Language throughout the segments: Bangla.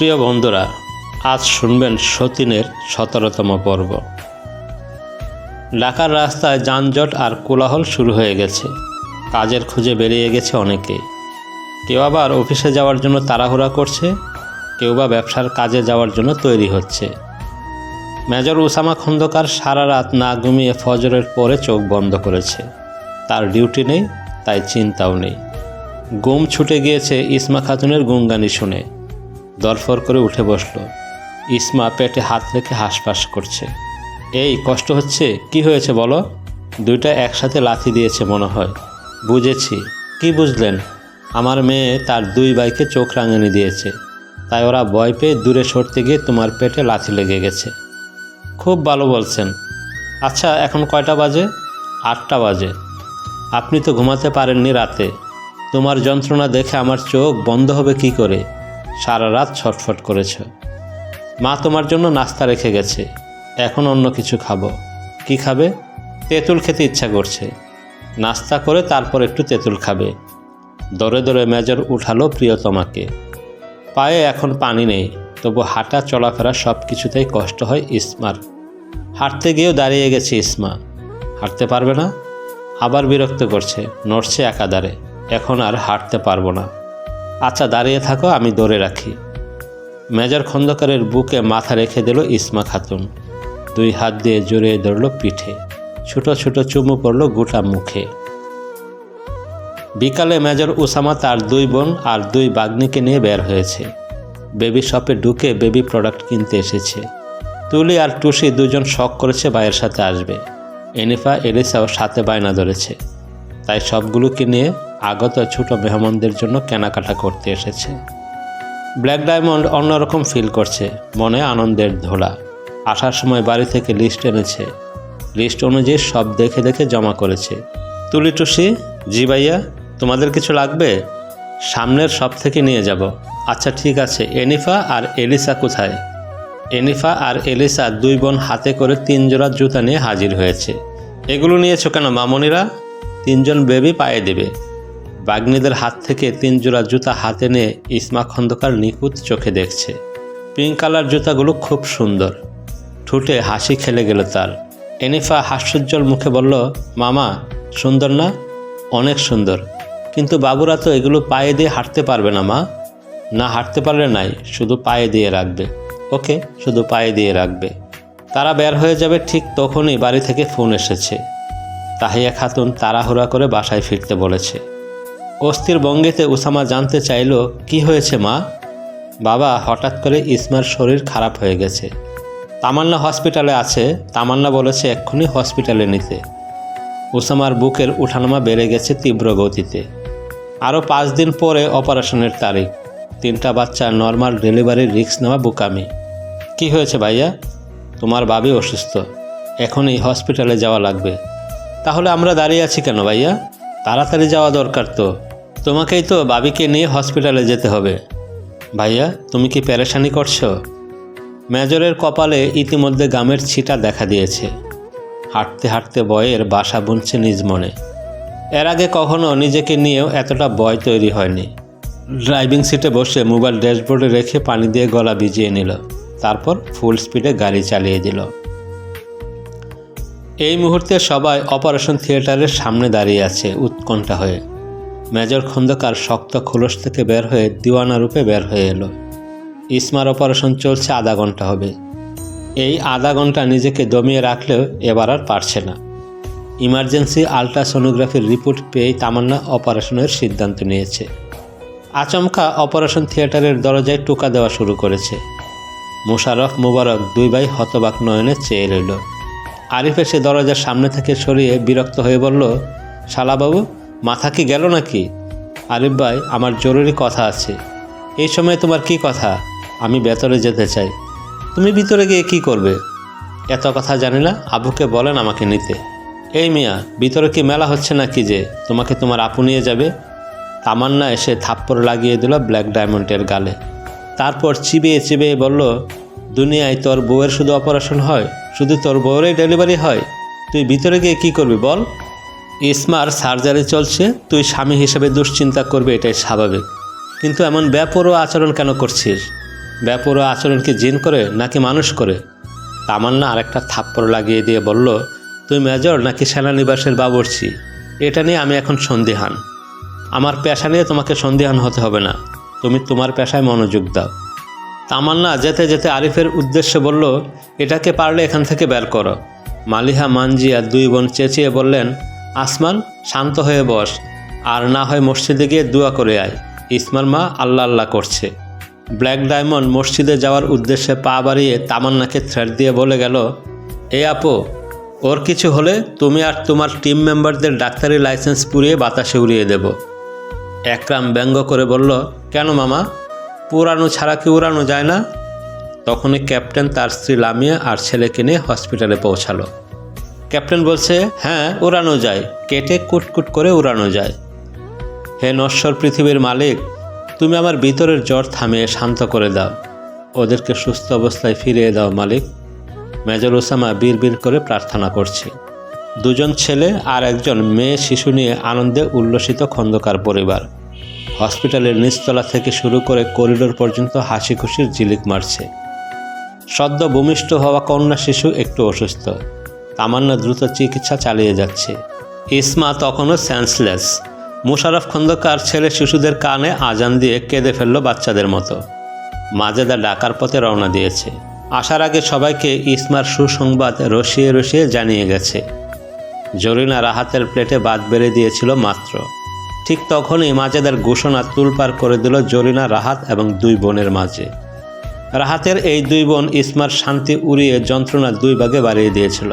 প্রিয় বন্ধুরা, আজ শুনবেন সতীনের সতেরোতম পর্ব। ঢাকার রাস্তায় যানজট আর কোলাহল শুরু হয়ে গেছে। কাজের খুঁজে বেরিয়ে গেছে অনেকে। কেউ আবার অফিসে যাওয়ার জন্য তাড়াহুড়া করছে, কেউ বা ব্যবসার কাজে যাওয়ার জন্য তৈরি হচ্ছে। মেজর উসামা খন্দকার সারা রাত না ঘুমিয়ে ফজরের পরে চোখ বন্ধ করেছে। তার ডিউটি নেই, তাই চিন্তাও নেই। ঘুম ছুটে গিয়েছে ইসমা খাতুনের গুঙ্গানি শুনে। দরফর করে উঠে বসল। ইসমা পেটে হাত রেখে হাঁসফাঁস করছে। এই, কষ্ট হচ্ছে? কি হয়েছে বলো? দুইটা একসাথে লাথি দিয়েছে মনে হয়। বুঝেছি। কি বুঝলেন? আমার মেয়ে তার দুই ভাইকে চোখ রাঙানি দিয়েছে। তাই ওরা ভয় পেয়ে দূরে সরতে গিয়ে তোমার পেটে লাথি লেগে গেছে। খুব ভালো বলছেন। আচ্ছা এখন কয়টা বাজে? আটটা বাজে। আপনি তো ঘুমাতে পারেননি রাতে। তোমার যন্ত্রণা দেখে আমার চোখ বন্ধ হবে কি করে? সারা রাত ছটফট করেছ। মা তোমার জন্য নাস্তা রেখে গেছে। এখন অন্য কিছু খাব। কি খাবে? তেঁতুল খেতে ইচ্ছা করছে। নাস্তা করে তারপর একটু তেঁতুল খাবে। দরে দরে মেজর উঠালো প্রিয়তমাকে। পায়ে এখন পানি নেই, তবু হাঁটা, চলাফেরা সব কিছুতেই কষ্ট হয় ইসমার। হাঁটতে গিয়েও দাঁড়িয়ে গেছে ইসমা। হাঁটতে পারবে না? আবার বিরক্ত করছে, নড়ছে একাধারে। এখন আর হাঁটতে পারব না। আচ্ছা দাঁড়িয়ে থাকো, আমি দৌড়ে রাখি। মেজর খন্দকারের বুকে মাথা রেখে দিল ইসমা খাতুন। দুই হাত দিয়ে জড়িয়ে ধরল পিঠে। ছোট ছোট চুমু পড়ল গোটা মুখে। বিকালে মেজর উসামা তার দুই বোন আর দুই বাগ্নিকে নিয়ে বের হয়েছে। বেবি শপে ঢুকে বেবি প্রোডাক্ট কিনতে এসেছে। তুলি আর টুসি দুজন শখ করেছে ভাইয়ের সাথে আসবে। এনিফা এলিসাও সাথে বায়না ধরেছে। তাই সবগুলোকে নিয়ে আগত ছোট মেহমানদের জন্য কেনাকাটা করতে এসেছে। ব্ল্যাক ডায়মন্ড অন্যরকম ফিল করছে, মনে আনন্দের ধোলা। আসার সময় বাড়ি থেকে লিস্ট এনেছে। লিস্ট অনুযায়ী সব দেখে দেখে জমা করেছে। তুলি টুসি, জি ভাইয়া, তোমাদের কিছু লাগবে? সামনের সব থেকে নিয়ে যাব। আচ্ছা ঠিক আছে, এনিফা আর এলিসা কোথায়? এনিফা আর এলিসা দুই বোন হাতে করে তিন জোড়া জুতা নিয়ে হাজির হয়েছে। এগুলো নিয়েছো কেন, মামনিরা? তিনজন বেবি পায়ে দেবে। বাগ্নিদের হাত থেকে তিন জোড়া জুতা হাতে নিয়ে ইসমা খন্দকার নিখুঁত চোখে দেখছে। পিঙ্ক কালার জুতাগুলো খুব সুন্দর। ঠুটে হাসি খেলে গেল তার। এনিফা হাস্যোজ্জ্বল মুখে বলল, মামা, সুন্দর না? অনেক সুন্দর। কিন্তু বাবুরা তো এগুলো পায়ে দিয়ে হাঁটতে পারবে না, মা। না, হাঁটতে পারলে নাই, শুধু পায়ে দিয়ে রাখবে। ওকে, শুধু পায়ে দিয়ে রাখবে। তারা বের হয়ে যাবে ঠিক তখনই বাড়ি থেকে ফোন এসেছে। তাহিয়া খাতুন তাড়াহুড়া করে বাসায় ফিরতে বলেছে। অস্থির বঙ্গেতে উসামা জানতে চাইল, কি হয়েছে মা? বাবা, হঠাৎ করে ইসমার শরীর খারাপ হয়ে গেছে। তামান্না হসপিটালে আছে। তামান্না বলেছে এক্ষুনি হসপিটালে নিতে। উসামার বুকের উঠানামা বেড়ে গেছে তীব্র গতিতে। আরও পাঁচ দিন পরে অপারেশনের তারিখ। তিনটা বাচ্চা নর্মাল ডেলিভারির রিস্ক নেওয়া বুকামি। কি হয়েছে ভাইয়া? তোমার বাবি অসুস্থ। এখনই হসপিটালে যাওয়া লাগবে। তাহলে আমরা দাঁড়িয়ে আছি কেন ভাইয়া? তাড়াতাড়ি যাওয়া দরকার তো। তোমাকেই তো বাবিকে নিয়ে হসপিটালে যেতে হবে। ভাইয়া, তুমি কি প্যারেশানি করছ? মেজরের কপালে ইতিমধ্যে গামের ছিটা দেখা দিয়েছে। হাঁটতে হাঁটতে বয়ের বাসা বুনছে নিজ মনে। এর আগে কখনো নিজেকে নিয়েও এতটা বয় তৈরি হয়নি। ড্রাইভিং সিটে বসে মোবাইল ড্যাশবোর্ডে রেখে পানি দিয়ে গলা ভিজিয়ে নিল। তারপর ফুল স্পিডে গাড়ি চালিয়ে দিল। এই মুহূর্তে সবাই অপারেশন থিয়েটারের সামনে দাঁড়িয়ে আছে উৎকণ্ঠা হয়ে। মেজর খন্দকার শক্ত খোলস থেকে বের হয়ে দিওয়ানা রূপে বের হয়ে এলো। ইসমার অপারেশন চলছে আধা ঘণ্টা হবে। এই আধা ঘণ্টা নিজেকে দমিয়ে রাখলেও এবার আর পারছে না। ইমার্জেন্সি আলট্রাসোনোগ্রাফির রিপোর্ট পেয়েই তামান্না অপারেশনের সিদ্ধান্ত নিয়েছে। আচমকা অপারেশন থিয়েটারের দরজায় টোকা দেওয়া শুরু করেছে। মোশারফ মুবারক দুই ভাই হতবাক নয়নে চেয়ে রইল। আরিফ এসে দরজার সামনে থেকে সরিয়ে বিরক্ত হয়ে বলল, শালাবাবু মাথা কি গেল নাকি? আরিফ ভাই, আমার জরুরি কথা আছে। এই সময় তোমার কি কথা? আমি ভেতরে যেতে চাই। তুমি ভিতরে গিয়ে কি করবে? এত কথা জানি না, আবুকে বলেন আমাকে নিতে। এই মিয়া, ভিতরে কি মেলা হচ্ছে নাকি যে তোমাকে তোমার আপু নিয়ে যাবে? তামান্না এসে থাপ্পড় লাগিয়ে দিল ব্ল্যাক ডায়মন্ডের গালে। তারপর চিবিয়ে চিবিয়ে বলল, দুনিয়ায় তোর বউয়ের শুধু অপারেশন হয়, শুধু তোর বউয়েরই ডেলিভারি হয়। তুই ভিতরে গিয়ে কি করবি বল? ইসমার সার্জারি চলছে, তুই স্বামী হিসেবে দুশ্চিন্তা করবে, এটাই স্বাভাবিক। কিন্তু এমন ব্যাপরও আচরণ কেন করছিস? ব্যাপুর আচরণ কি জিন করে, নাকি মানুষ করে? তামান্না আরেকটা থাপ্পড় লাগিয়ে দিয়ে বলল, তুই মেজর নাকি সেনানিবাসের বাবরছি এটা নিয়ে আমি এখন সন্দিহান। আমার পেশা নিয়ে তোমাকে সন্দিহান হতে হবে না। তুমি তোমার পেশায় মনোযোগ দাও। তামান্না যেতে যেতে আরিফের উদ্দেশ্যে বলল, এটাকে পারলে এখান থেকে বের করো। মালিহা মানজিয়া দুই বোন চেঁচিয়ে বললেন আসমান, শান্ত হয়ে বস, আর না হয় মসজিদে গিয়ে দোয়া করে আয়। ইসমার মা আল্লাহ আল্লাহ করছে। ব্ল্যাক ডায়মন্ড মসজিদে যাওয়ার উদ্দেশ্যে পা বাড়িয়ে তামান্নাকে থ্রেড দিয়ে বলে গেল, এ আপু, ওর কিছু হলে তুমি আর তোমার টিম মেম্বারদের ডাক্তারি লাইসেন্স পুড়িয়ে বাতাসে উড়িয়ে দেব। একরাম ব্যঙ্গ করে বলল, কেন মামা? পুরানো ছাড়া কি উড়ানো যায় না? তখনই ক্যাপ্টেন তার স্ত্রী লামিয়া আর ছেলেকে নিয়ে হসপিটালে পৌঁছালো। ক্যাপ্টেন বলছে হ্যাঁ উড়ানো যায়। কেটে কুটকুট করে উড়ানো যায়। হে নশ্বর পৃথিবীর মালিক, তুমি আমার ভিতরের জ্বর থামিয়ে শান্ত করে দাও। ওদেরকে সুস্থ অবস্থায় ফিরিয়ে দাও, মালিক। মেজর ওসামা বীর বীর করে প্রার্থনা করছে। দুজন ছেলে আর একজন মেয়ে শিশু নিয়ে আনন্দে উল্লসিত খন্দকার পরিবার। হসপিটালের নিচতলা থেকে শুরু করে করিডোর পর্যন্ত হাসি খুশির জিলিক মারছে। সদ্য ভূমিষ্ঠ হওয়া কন্যা শিশু একটু অসুস্থ। তামান্না দ্রুত চিকিৎসা চালিয়ে যাচ্ছে। ইসমা তখনও সেন্সলেস মুশারফ খন্দকার ছেলে শিশুদের কানে আজান দিয়ে কেঁদে ফেলল বাচ্চাদের মতো। মাজেদা ডাকার পথে রওনা দিয়েছে। আসার আগে সবাইকে ইসমার সুসংবাদ রসিয়ে রসিয়ে জানিয়ে গেছে। জরিনা রাহাতের প্লেটে বাদ বেড়ে দিয়েছিল মাত্র। ঠিক তখনই মাজেদার ঘোষণা তুলপার করে দিল জরিনা রাহাত এবং দুই বোনের মাঝে। রাহাতের এই দুই বোন ইসমার শান্তি উড়িয়ে যন্ত্রণা দুই ভাগে বাড়িয়ে দিয়েছিল।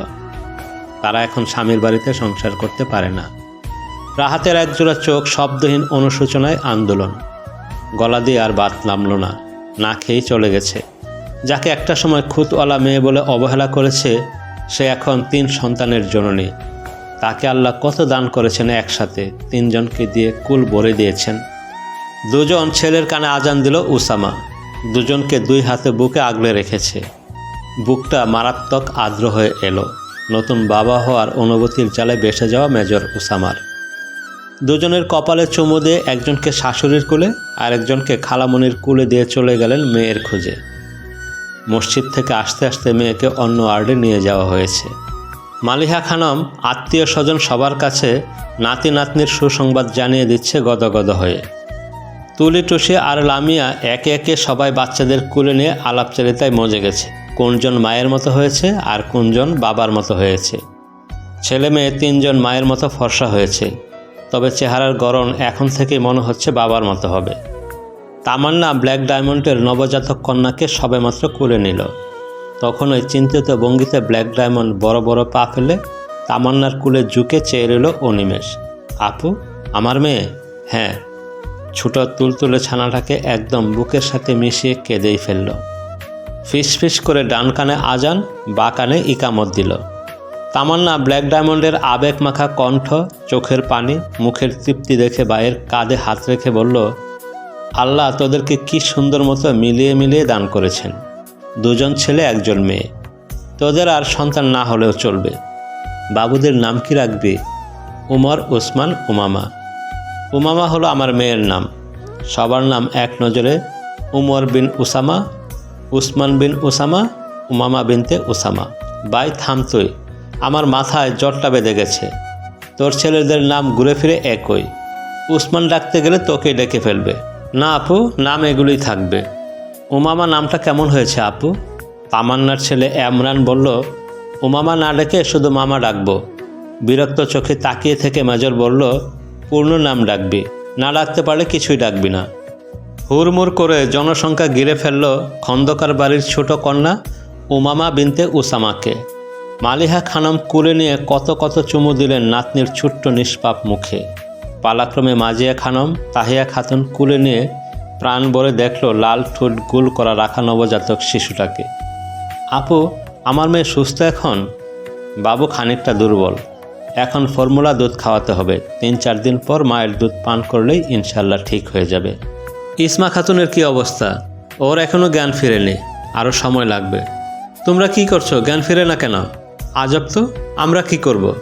তারা এখন স্বামীর বাড়িতে সংসার করতে পারে না। রাহাতের একজোড়া চোখ শব্দহীন অনুশোচনায় আন্দোলন। গলা দিয়ে আর বাত নামল না না খেয়েই চলে গেছে। যাকে একটা সময় খুতওয়ালা মেয়ে বলে অবহেলা করেছে, সে এখন তিন সন্তানের জননী। তাকে আল্লাহ কত দান করেছেন একসাথে, তিনজনকে দিয়ে কুল ভরে দিয়েছেন। দুজন ছেলের কানে আজান দিল উসামা, দুজনকে দুই হাতে বুকে আগলে রেখেছে। বুকটা মারাত্মক আর্দ্র হয়ে এলো। নতুন বাবা হওয়ার অনুভূতির জালে বেসে যাওয়া মেজর উসামার। দুজনের কপালে চুমু দিয়ে একজনকে শাশুড়ির কোলে আর একজনকে খালামনির কুলে দিয়ে চলে গেলেন মেয়ের খোঁজে। মসজিদ থেকে আসতে আসতে মেয়েকে অন্য ওয়ার্ডে নিয়ে যাওয়া হয়েছে। মালিহা খানম আত্মীয় স্বজন সবার কাছে নাতি নাতনির সুসংবাদ জানিয়ে দিচ্ছে গদগদ হয়ে। তুলি টুসি আর লামিয়া একে একে সবাই বাচ্চাদের কুলে নিয়ে আলাপচারিতায় মজে গেছে। কোনজন মায়ের মতো হয়েছে আর কোনজন বাবার মতো হয়েছে। ছেলে মেয়ে তিনজন মায়ের মতো ফর্সা হয়েছে, তবে চেহারার গড়ন এখন থেকেই মনে হচ্ছে বাবার মতো হবে। তামান্না ব্ল্যাক ডায়মন্ডের নবজাতক কন্যাকে সবেমাত্র কুলে নিল। তখন ওই চিন্তিত ভঙ্গিতে ব্ল্যাক ডায়মন্ড বড় বড় পা ফেলে তামান্নার কুলে ঝুঁকে চেয়ে রইল অনিমেষ। আপু, আমার মেয়ে? হ্যাঁ। ছোট তুলতুলে ছানাটাকে একদম বুকের সাথে মিশিয়ে কেঁদেই ফেলল। ফিস ফিস করে ডান কানে আজান, বা কানে ইকামত দিল। তামান্না ব্ল্যাক ডায়মন্ডের আবেগ মাখা কণ্ঠ, চোখের পানি, মুখের তৃপ্তি দেখে বায়ের কাঁধে হাত রেখে বলল, আল্লাহ তোদেরকে কি সুন্দর মতো মিলিয়ে মিলিয়ে দান করেছেন। দুজন ছেলে, একজন মেয়ে। তোদের আর সন্তান না হলেও চলবে। বাবুদের নাম কি রাখবি? উমর, উসমান, উমামা। উমামা হলো আমার মেয়ের নাম। সবার নাম এক নজরে উমর বিন উসামা উসমান বিন উসামা, উমামা বিনতে উসামা। বাই থাম তুই, আমার মাথায় জটটা বেঁধে গেছে। তোর ছেলেদের নাম ঘুরে ফিরে একই। উসমান ডাকতে গেলে তোকে ডেকে ফেলবে। না আপু, নাম এগুলোই থাকবে। উমামা নামটা কেমন হয়েছে আপু? তামান্নার ছেলে এমরান বলল, উমামা না ডেকে শুধু মামা ডাকবো। বিরক্ত চোখে তাকিয়ে থেকে মেজর বলল, পূর্ণ নাম ডাকবি। না ডাকতে পারলে কিছুই ডাকবি না। হুড়মুড় করে জনসংখ্যা গিরে ফেলল খন্দকার বাড়ির ছোট কন্যা উমামা বিনতে উসামাকে। মালিহা খানম কুলে নিয়ে কত কত চুমু দিলেন নাতনির ছোট্ট নিষ্পাপ মুখে। পালাক্রমে মাজিয়া খানম, তাহিয়া খাতুন কুলে নিয়ে প্রাণ ভরে দেখল লাল ঠোঁট গুল করা রাখা নবজাতক শিশুটাকে। আপু, আমার মেয়ে সুস্থ এখন? বাবু খানিকটা দুর্বল। এখন ফর্মুলা দুধ খাওয়াতে হবে। তিন চার দিন পর মায়ের দুধ পান করলেই ইনশাল্লাহ ঠিক হয়ে যাবে। ইসমা খাতুনের কি অবস্থা? ওর এখনও জ্ঞান ফিরেনি আরও সময় লাগবে। তোমরা কি করছ? জ্ঞান ফিরে না কেন? আজব তো, আমরা কি করব।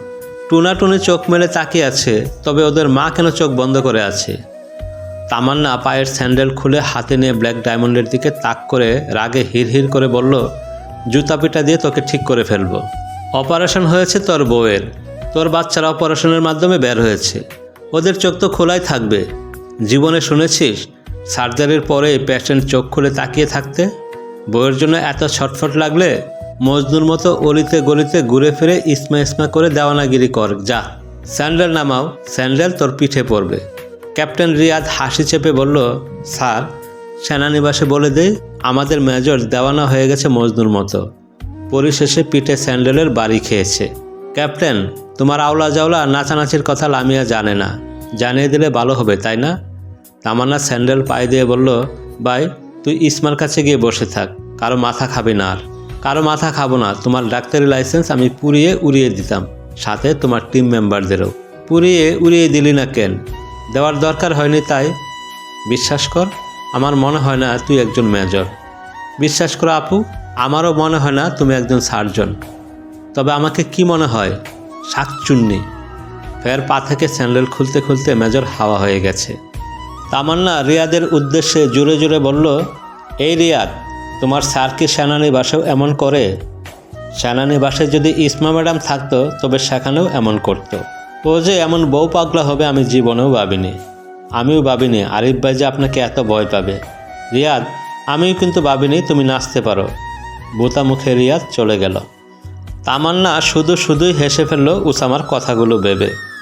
টুনা টুনি চোখ মেলে তাকিয়ে আছে, তবে ওদের মা কেন চোখ বন্ধ করে আছে? তামান্না পায়ের স্যান্ডেল খুলে হাতে নিয়ে ব্ল্যাক ডায়মন্ডের দিকে তাক করে রাগে হির হির করে বলল, জুতা পিটা দিয়ে তোকে ঠিক করে ফেলব। অপারেশন হয়েছে তোর বউয়ের। তোর বাচ্চারা অপারেশনের মাধ্যমে বের হয়েছে। ওদের চোখ তো খোলাই থাকবে। জীবনে শুনেছিস সার্জারির পরে পেশেন্ট চোখ খুলে তাকিয়ে থাকতে, বউয়ের জন্য এত ছটফট লাগলে মজনুর মতো অলিতে গলিতে ঘুরে ফিরে ইসমা ইসমা করে দেওয়ানাগিরি কর, যা। স্যান্ডেল নামাও, স্যান্ডেল তোর পিঠে পড়বে। ক্যাপ্টেন রিয়াদ হাসি চেপে বলল, স্যার, সেনানিবাসে বলে দেই আমাদের মেজর দেওয়ানা হয়ে গেছে মজনুর মতো। পরিশেষে পিঠে স্যান্ডেলের বাড়ি খেয়েছে। ক্যাপ্টেন, তোমার আওলা জাওলা নাচানাচির কথা লামিয়া জানে না। জানিয়ে দিলে ভালো হবে, তাই না? তামান্না স্যান্ডেল পায়ে দিয়ে বলল, ভাই, তুই ইসমার কাছে গিয়ে বসে থাক। কারও মাথা খাবি না আর। কারও মাথা খাব না। তোমার ডাক্তারি লাইসেন্স আমি পুড়িয়ে উড়িয়ে দিতাম। সাথে তোমার টিম মেম্বারদেরও। পুড়িয়ে উড়িয়ে দিলি না কেন? দেওয়ার দরকার হয়নি তাই। বিশ্বাস কর, আমার মনে হয় না তুই একজন মেজর। বিশ্বাস করো আপু, আমারও মনে হয় না তুমি একজন সার্জন। তবে আমাকে কি মনে হয়? শাকচুন্নি। ফের পা থেকে স্যান্ডেল খুলতে খুলতে মেজর হাওয়া হয়ে গেছে। তামান্না রিয়াদের উদ্দেশ্যে জোরে জোরে বলল, এই রিয়াদ, তোমার স্যার কি সেনানি বাসেও এমন করে। সেনানি বাসে যদি ইসমা ম্যাডাম থাকতো, তবে সেখানেও এমন করতো। ও যে এমন বউ পাগলা হবে আমি জীবনেও ভাবিনি। আমিও ভাবিনি, আরিফ ভাই যে আপনাকে এত ভয় পাবে। রিয়াদ, আমিও কিন্তু ভাবিনি তুমি নাচতে পারো। বোতা মুখে রিয়াদ চলে গেল। তামান্না শুধু শুধুই হেসে ফেলল উসামার কথাগুলো ভেবে।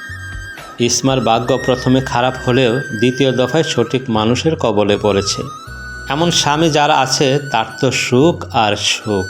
ইসমার ভাগ্য প্রথমে খারাপ হলেও দ্বিতীয় দফায় সঠিক মানুষের কবলে পড়েছে। এমন স্বামী যারা আছে, তার তো সুখ আর সুখ।